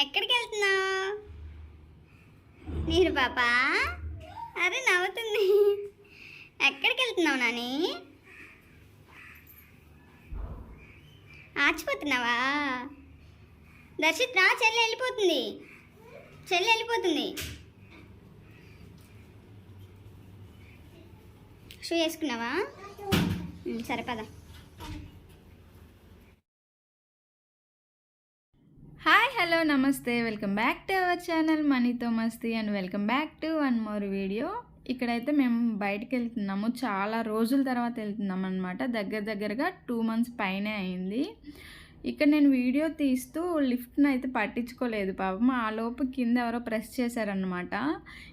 ఎక్కడికి వెళ్తున్నావు నీరు పాప? అరే నవ్వుతుంది. ఎక్కడికి వెళ్తున్నావు నాని? ఆచిపోతున్నావా? దర్శిత్ రా చెల్లి వెళ్ళిపోతుంది. చెల్లి వెళ్ళిపోతుంది. షూ వేసుకున్నావా? సరే పదా. నమస్తే welcome back to our channel మనీతో మస్తీ and welcome back to one more video. ఇక్కడైతే మేము బయటకు వెళ్తున్నాము. చాలా రోజుల తర్వాత వెళ్తున్నాం అనమాట దగ్గర దగ్గరగా టూ మంత్స్ పైనే అయింది. ఇక్కడ నేను వీడియో తీస్తూ లిఫ్ట్ని అయితే పట్టించుకోలేదు పాపం. ఆ లోపు కింద ఎవరో ప్రెస్ చేశారనమాట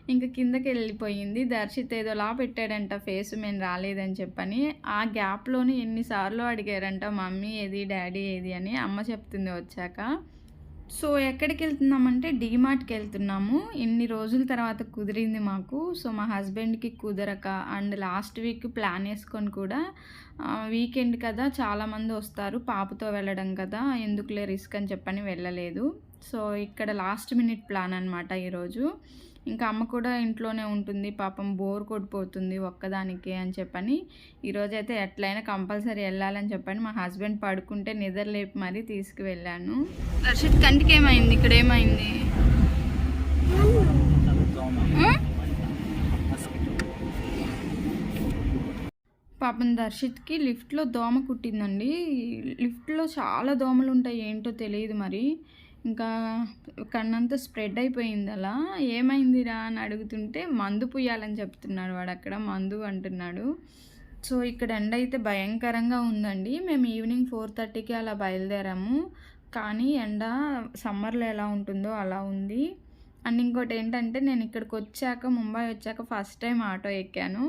ఇంకా కిందకి వెళ్ళిపోయింది. దర్శిత్ ఏదో లా పెట్టాడంట ఫేస్ మేము రాలేదని చెప్పని. ఆ గ్యాప్లోనే ఎన్నిసార్లు అడిగారంట మమ్మీ ఏది డాడీ ఏది? అని అమ్మ చెప్తుంది వచ్చాక. సో ఎక్కడికి వెళ్తున్నామంటే డీమార్ట్కి వెళ్తున్నాము ఇన్ని రోజుల తర్వాత కుదిరింది మాకు. సో మా హస్బెండ్కి కుదరక అండ్ లాస్ట్ వీక్ ప్లాన్ వేసుకొని కూడా వీకెండ్ కదా చాలామంది వస్తారు. పాపతో వెళ్ళడం కదా. ఎందుకులే రిస్క్ అని చెప్పని వెళ్ళలేదు. సో ఇక్కడ లాస్ట్ మినిట్ ప్లాన్ అనమాట ఈరోజు. ఇంకా అమ్మ కూడా ఇంట్లోనే ఉంటుంది. పాపం బోర్ కొట్టిపోతుంది ఒక్కదానికి అని చెప్పని. ఈరోజు అయితే ఎట్లయినా కంపల్సరీ వెళ్ళాలని చెప్పని మా హస్బెండ్ పడుకుంటే నిద్ర లేపి మరీ తీసుకువెళ్ళాను. దర్శిత్ కంటికి ఏమైంది? ఇక్కడ ఏమైంది? పాపం దర్శిత్కి లిఫ్ట్లో దోమ కుట్టిందండి. లిఫ్ట్లో చాలా దోమలు ఉంటాయి ఏంటో తెలియదు మరి. ఇంకా కన్నంతా స్ప్రెడ్ అయిపోయింది అలా. ఏమైందిరా అని అడుగుతుంటే మందు పుయ్యాలని చెప్తున్నాడు వాడు అక్కడ మందు అంటున్నాడు. సో ఇక్కడ ఎండ అయితే భయంకరంగా ఉందండి. మేము ఈవినింగ్ ఫోర్ థర్టీకి అలా బయలుదేరాము. కానీ ఎండ సమ్మర్లో ఎలా ఉంటుందో అలా ఉంది. అండ్ ఇంకోటి ఏంటంటే నేను ఇక్కడికి వచ్చాక ముంబై వచ్చాక ఫస్ట్ టైం ఆటో ఎక్కాను.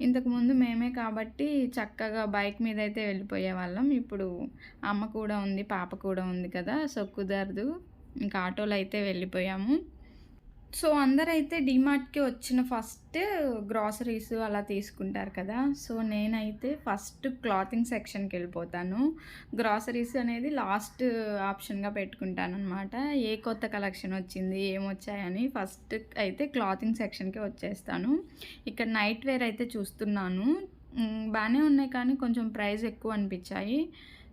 ఇంతకుముందు మేమే కాబట్టి చక్కగా బైక్ మీద అయితే వెళ్ళిపోయే వాళ్ళం. ఇప్పుడు అమ్మ కూడా ఉంది పాప కూడా ఉంది కదా సో కుదరదు. ఇంకా ఆటోలో అయితే వెళ్ళిపోయాము. సో అందరైతే డిమార్ట్కి వచ్చిన ఫస్ట్ గ్రాసరీస్ అలా తీసుకుంటారు కదా. సో నేనైతే ఫస్ట్ క్లాతింగ్ సెక్షన్కి వెళ్ళిపోతాను. గ్రాసరీస్ అనేది లాస్ట్ ఆప్షన్గా పెట్టుకుంటాను అనమాట ఏ కొత్త కలెక్షన్ వచ్చింది ఏమొచ్చాయని ఫస్ట్ అయితే క్లాతింగ్ సెక్షన్కి వచ్చేస్తాను. ఇక్కడ నైట్ వేర్ అయితే చూస్తున్నాను. బాగానే ఉన్నాయి కానీ కొంచెం ప్రైస్ ఎక్కువ అనిపించాయి.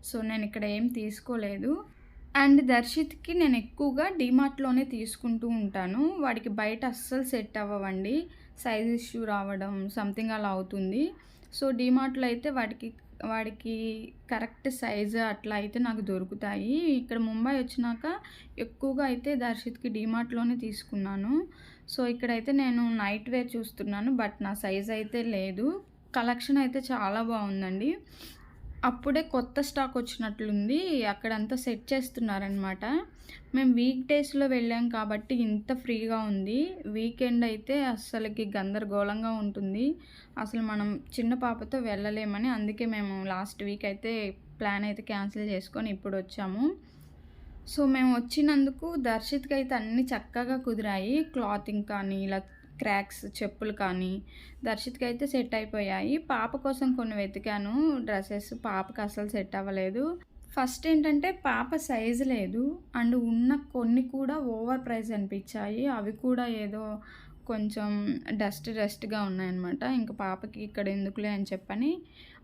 సో నేను ఇక్కడ ఏం తీసుకోలేదు. అండ్ దర్శిత్కి నేను ఎక్కువగా డిమార్ట్లోనే తీసుకుంటూ ఉంటాను. వాడికి బయట అస్సలు సెట్ అవ్వవండి. సైజ్ ఇష్యూ రావడం సంథింగ్ అలా అవుతుంది. సో డిమార్ట్లో అయితే వాడికి వాడికి కరెక్ట్ సైజు అట్లా అయితే నాకు దొరుకుతాయి. ఇక్కడ ముంబై వచ్చినాక ఎక్కువగా అయితే దర్శిత్కి డిమార్ట్లోనే తీసుకున్నాను. సో ఇక్కడైతే నేను నైట్ వేర్ చూస్తున్నాను బట్ నా సైజ్ అయితే లేదు. కలెక్షన్ అయితే చాలా బాగుందండి. అప్పుడే కొత్త స్టాక్ వచ్చినట్లుంది. అక్కడంతా సెట్ చేస్తున్నారనమాట మేము వీక్ డేస్లో వెళ్ళాం కాబట్టి ఇంత ఫ్రీగా ఉంది. వీకెండ్ అయితే అస్సలకి గందరగోళంగా ఉంటుంది. అసలు మనం చిన్న పాపతో వెళ్ళలేమని అందుకే మేము లాస్ట్ వీక్ అయితే ప్లాన్ అయితే క్యాన్సిల్ చేసుకొని ఇప్పుడు వచ్చాము. సో మేము వచ్చినందుకు దర్శిత్కి అయితే అన్నీ చక్కగా కుదిరాయి. క్లాతింగ్ కానీ ఇలా క్రాక్స్ చెప్పులు కానీ దర్శిత్కి అయితే సెట్ అయిపోయాయి. పాప కోసం కొన్ని వెతికాను. డ్రెస్సెస్ పాపకు అసలు సెట్ అవ్వలేదు. ఫస్ట్ ఏంటంటే పాప సైజు లేదు. అండ్ ఉన్న కొన్ని కూడా ఓవర్ ప్రైస్ అనిపించాయి. అవి కూడా ఏదో కొంచెం డస్ట్ డస్ట్గా ఉన్నాయన్నమాట. ఇంకా పాపకి ఇక్కడ ఎందుకులే అని చెప్పని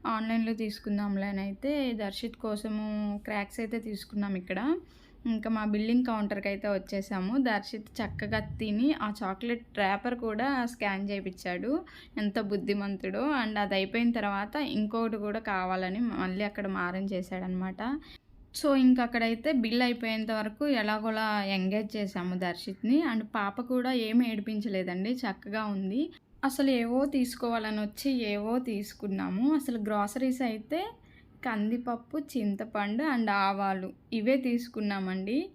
ఆన్లైన్లో తీసుకుందాంలే అని అయితే దర్శిత్ కోసము క్రాక్స్ అయితే తీసుకున్నాం ఇక్కడ. ఇంకా మా బిల్లింగ్ కౌంటర్కి అయితే వచ్చేసాము. దర్శిత్ చక్కగా తిని ఆ చాక్లెట్ ర్యాపర్ కూడా స్కాన్ చేయించాడు ఎంత బుద్ధిమంతుడో. అండ్ అది అయిపోయిన తర్వాత ఇంకొకటి కూడా కావాలని మళ్ళీ అక్కడ మారం చేశాడనమాట. సో ఇంక అక్కడైతే బిల్ అయిపోయేంత వరకు ఎలాగోలా ఎంగేజ్ చేసాము దర్శిత్ని. అండ్ పాప కూడా ఏమి ఏడిపించలేదండి. చక్కగా ఉంది. అసలు ఏవో తీసుకోవాలని వచ్చి ఏవో తీసుకున్నాము. అసలు గ్రాసరీస్ అయితే కందిపప్పు చింతపండు అండ్ ఆవాలు. ఇవే తీసుకున్నామండి.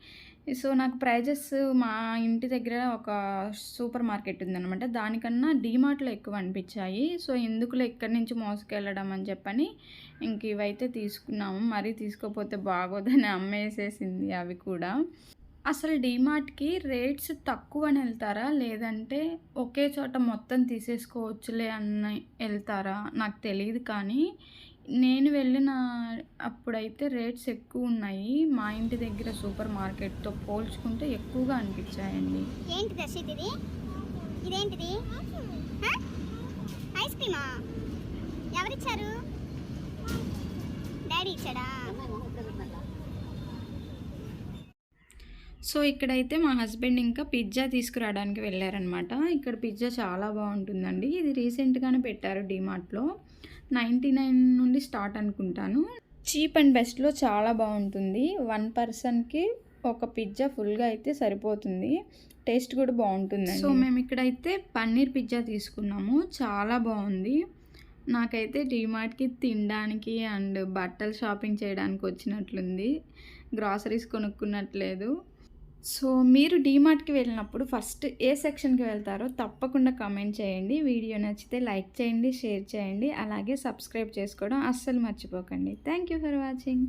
సో నాకు ప్రైజెస్ మా ఇంటి దగ్గర ఒక సూపర్ మార్కెట్ ఉందన్నమాట. దానికన్నా డీమార్ట్లో ఎక్కువ అనిపించాయి. సో ఎందుకులో ఇక్కడి నుంచి మోసుకెళ్ళడం అని చెప్పని ఇంక ఇవైతే తీసుకున్నాము. మరీ తీసుకోపోతే బాగోదని అమ్మేసేసింది అవి కూడా. అసలు డీమార్ట్కి రేట్స్ తక్కువ అని వెళ్తారా? లేదంటే ఒకే చోట మొత్తం తీసేసుకోవచ్చులే అని వెళ్తారా? నాకు తెలియదు కానీ నేను వెళ్ళిన అప్పుడైతే రేట్స్ ఎక్కువ ఉన్నాయి. మా ఇంటి దగ్గర సూపర్ మార్కెట్తో పోల్చుకుంటే ఎక్కువగా అనిపించాయండి. ఏంటి దర్శిత్ ఇది ఇదేంటిది? హ? ఐస్ క్రీమా? ఎవరిచ్చారు? డాడీ ఇచ్చాడా? సో ఇక్కడైతే మా హస్బెండ్ ఇంకా పిజ్జా తీసుకురావడానికి వెళ్ళారనమాట ఇక్కడ పిజ్జా చాలా బాగుంటుందండి. ఇది రీసెంట్గానే పెట్టారు డిమార్ట్లో. నైంటీ నైన్ నుండి స్టార్ట్ అనుకుంటాను. చీప్ అండ్ బెస్ట్లో చాలా బాగుంటుంది. వన్ పర్సన్కి ఒక పిజ్జా ఫుల్గా అయితే సరిపోతుంది. టేస్ట్ కూడా బాగుంటుంది సో మేము ఇక్కడైతే పన్నీర్ పిజ్జా తీసుకున్నాము. చాలా బాగుంది. నాకైతే డిమార్ట్కి తినడానికి అండ్ బట్టలు షాపింగ్ చేయడానికి వచ్చినట్లుంది. గ్రాసరీస్ కొనుక్కున్నట్లేదు. సో మీరు డీమార్ట్కి వెళ్ళినప్పుడు ఫస్ట్ ఏ సెక్షన్కి వెళ్తారో తప్పకుండా కమెంట్ చేయండి. వీడియో నచ్చితే లైక్ చేయండి షేర్ చేయండి. అలాగే సబ్స్క్రైబ్ చేసుకోవడం అస్సలు మర్చిపోకండి. Thank you for watching